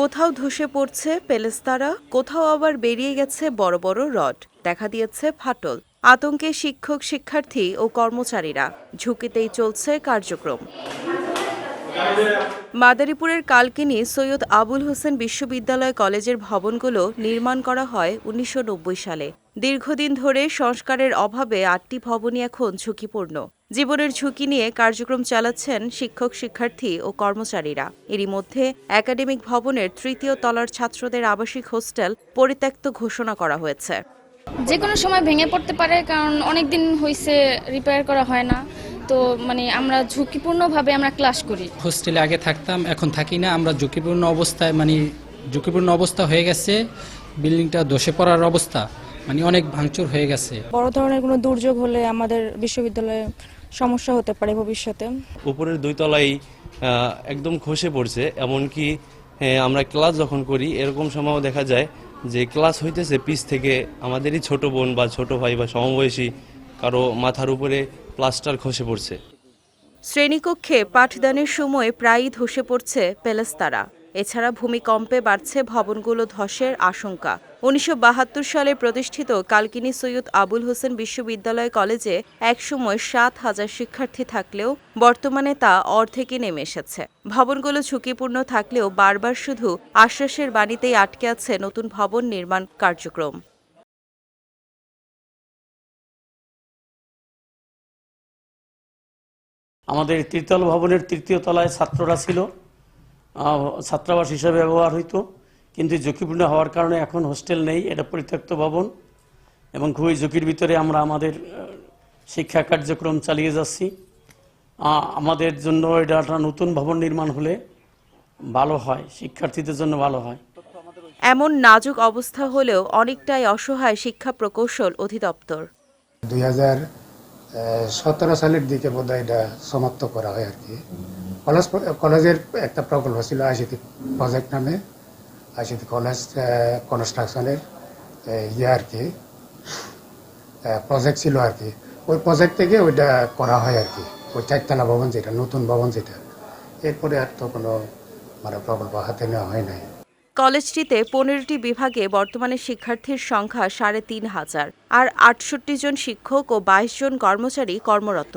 কোথাও ধসে পড়ছে পেলেস্তারা, কোথাও আবার বেরিয়ে গেছে বড় বড় রড, দেখা দিয়েছে ফাটল। আতঙ্কে শিক্ষক, শিক্ষার্থী ও কর্মচারীরা, ঝুঁকিতেই চলছে কার্যক্রম। মাদারীপুরের কালকিনি সৈয়দ আবুল হোসেন বিশ্ববিদ্যালয় কলেজের ভবনগুলো নির্মাণ করা হয় উনিশশো নব্বই সালে। দীর্ঘদিন ধরে সংস্কারের অভাবে আটটি ভবনই এখন ঝুঁকিপূর্ণ। জীবনের ঝুঁকি নিয়ে কার্যক্রম চালাচ্ছেন শিক্ষক শিক্ষার্থী ও কর্মচারীরা। এরই মধ্যে একাডেমিক ভবনের তৃতীয় তলার ছাত্রদের আবাসিক হোস্টেল পরিত্যক্ত ঘোষণা করা হয়েছে। যে কোনো সময় ভেঙে পড়তে পারে কারণ অনেক দিন হয়েছে রিপেয়ার করা হয় না। তো মানে আমরা ঝুঁকিপূর্ণভাবে আমরা ক্লাস করি। হোস্টেলে আগে থাকতাম এখন থাকি না। আমরা ঝুঁকিপূর্ণ অবস্থায় মানে ঝুঁকিপূর্ণ অবস্থা হয়ে গেছে। বিল্ডিংটা ধসে পড়ার অবস্থা মানে অনেক ভাঙচুর হয়ে গেছে। বড় ধরনের কোনো দুর্যোগ হলে আমাদের বিশ্ববিদ্যালয়ে সমস্যা হতে পারে ভবিষ্যতে। উপরের দুই তলাই একদম খসে পড়ছে এমনকি আহ, আমরা ক্লাস যখন করি এরকম সময়ও দেখা যায় যে ক্লাস হইতেছে পিছ থেকে আমাদেরই ছোট বোন বা ছোট ভাই বা সমবয়সী কারও মাথার উপরে প্লাস্টার খসে পড়ছে। শ্রেণীকক্ষে পাঠদানের সময় প্রায়ই ধসে পড়ছে পেলেস্তারা এছাড়া ভূমিকম্পে বাড়ছে ভবনগুলো ধসের আশঙ্কা। উনিশশো বাহাত্তর সালে প্রতিষ্ঠিত কালকিনি সৈয়দ আবুল হোসেন বিশ্ববিদ্যালয় কলেজে একসময় সাত হাজার শিক্ষার্থী থাকলেও বর্তমানে তা অর্ধেকে নেমে এসেছে। ভবনগুলো ঝুঁকিপূর্ণ থাকলেও বারবার শুধু আশ্বাসের বাণীতেই আটকে আছে নতুন ভবন নির্মাণ কার্যক্রম। আমাদের তৃতীয় ভবনের তৃতীয় তলায় ছাত্ররা ছিল। ছাত্রাবাস হিসেবে ব্যবহার হইতো কিন্তু ঝুঁকিপূর্ণ হওয়ার কারণে এখন হোস্টেল নেই এটা পরিত্যক্ত ভবন এবং খুবই ঝুঁকির ভিতরে আমরা আমাদের শিক্ষা কার্যক্রম চালিয়ে যাচ্ছি। আমাদের জন্য এটা একটা নতুন ভবন নির্মাণ হলে ভালো হয় শিক্ষার্থীদের জন্য ভালো হয়। এমন নাজুক অবস্থা হলেও অনেকটাই অসহায় শিক্ষা প্রকৌশল অধিদপ্তর। দুই হাজার সতেরো সালের দিকে বোধহয় এটা সমাপ্ত করা হয় আর কি। কলেজ কলেজের একটা প্রকল্প ছিল আইসিটি প্রজেক্ট নামে, আইসিটি কলেজ কনস্ট্রাকশনের ইয়ে আর কি। প্রজেক্ট ছিল আর কি। ওই প্রজেক্ট থেকে ওইটা করা হয় আর কি। ওই চারতলা ভবন যেটা, নতুন ভবন যেটা। এরপরে আর তো কোনো মানে প্রকল্প হাতে নেওয়া হয় নাই। কলেজটিতে পনেরোটি বিভাগে বর্তমানে শিক্ষার্থীর সংখ্যা সাড়ে তিন হাজার, আর আটষট্টি জন শিক্ষক ও বাইশ জন কর্মচারী কর্মরত।